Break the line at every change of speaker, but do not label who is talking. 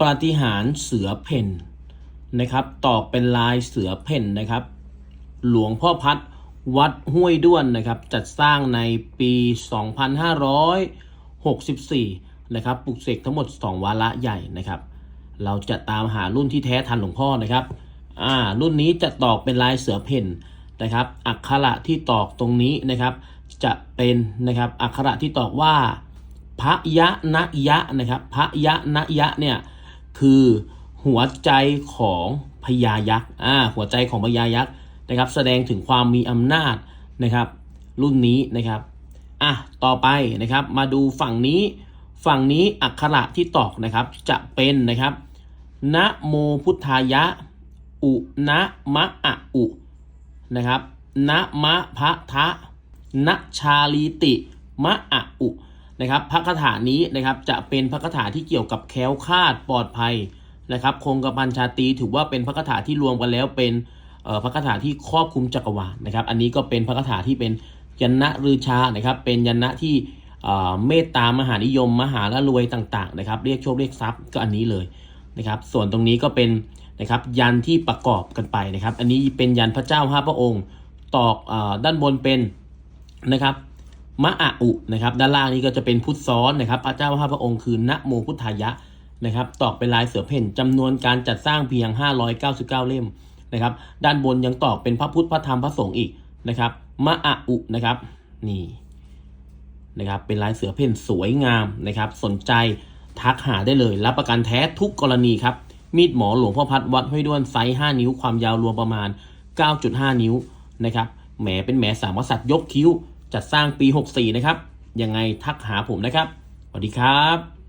ปาฏิหาริย์เสือเพ่นนะครับตอกเป็นลายเสือเพ่นนะครับ หลวงพ่อพัดวัดห้วยด้วนนะครับ จัดสร้างในปี 2564 นะครับปลุกเสกทั้งหมด 2 วาระใหญ่นะครับ เราจะตามหารุ่นที่แท้ทันหลวงพ่อนะครับอ่ารุ่นนี้จะตอกเป็นลายเสือเพ่นนะครับ อักขระที่ตอกตรงนี้นะครับ จะเป็นนะครับอักขระที่ตอกว่าพระยะนะยะนะครับพระยะนะยะเนี่ย คือ หัวใจของพญายักษ์อ่าหัวใจของพญายักษ์นะครับ แสดงถึงความมีอำนาจนะครับ รุ่นนี้นะครับอะต่อไปนะครับมาดูฝั่งนี้ ฝั่งนี้อักขระที่ตอกนะครับจะเป็นนะครับนะโมพุทธายะ อุนะมะอะอุนะครับนะมะพะทะนะชาลีติมะอะอุ นะครับพระคาถานี้นะครับจะเป็นพระคาถาที่เกี่ยวกับแคล้วคลาดปลอดภัยนะครับคงกระพันชาตีถือว่าเป็นพระคาถาที่รวมกันแล้วเป็นเอ่อพระคาถาที่ครอบคลุมจักรวาลนะครับ อันนี้ก็เป็นพระคาถาที่เป็นยันนะรือชานะครับ เป็นยันนะที่เอ่อเมตตามหานิยม มหาละรวยต่างๆนะครับ เรียกโชคเรียกทรัพย์ก็อันนี้เลยนะครับ ส่วนตรงนี้ก็เป็นนะครับยันที่ประกอบกันไปนะครับ อันนี้เป็นยันพระเจ้าห้าพระองค์ ตอกเออด้านบนเป็นนะครับ มะอะอุนะครับด้านล่างนี้ก็จะเป็นพุทธซ้อนนะครับ พระเจ้าห้าพระองค์คือนะโมพุทธายะนะครับตอกเป็นลายเสือเพ่นจำนวนการจัดสร้างเพียง 599 เล่มนะครับด้านบนยังตอกเป็นพระพุทธพระธรรมพระสงฆ์อีกนะครับมะอะอุนะครับนี่นะครับเป็นลายเสือเพ่นสวยงามนะครับ สนใจทักหาได้เลย รับประกันแท้ทุกกรณีครับ มีดหมอหลวงพ่อพัดวัดห้วยด้วนไซส์5นิ้วความยาวรวมประมาณ 9.5 นิ้วนะครับแหมเป็นแหมสามกษัตริย์ยกคิ้ว จัดสร้างปี 64 นะครับ ยังไงทักหาผมนะครับ สวัสดีครับ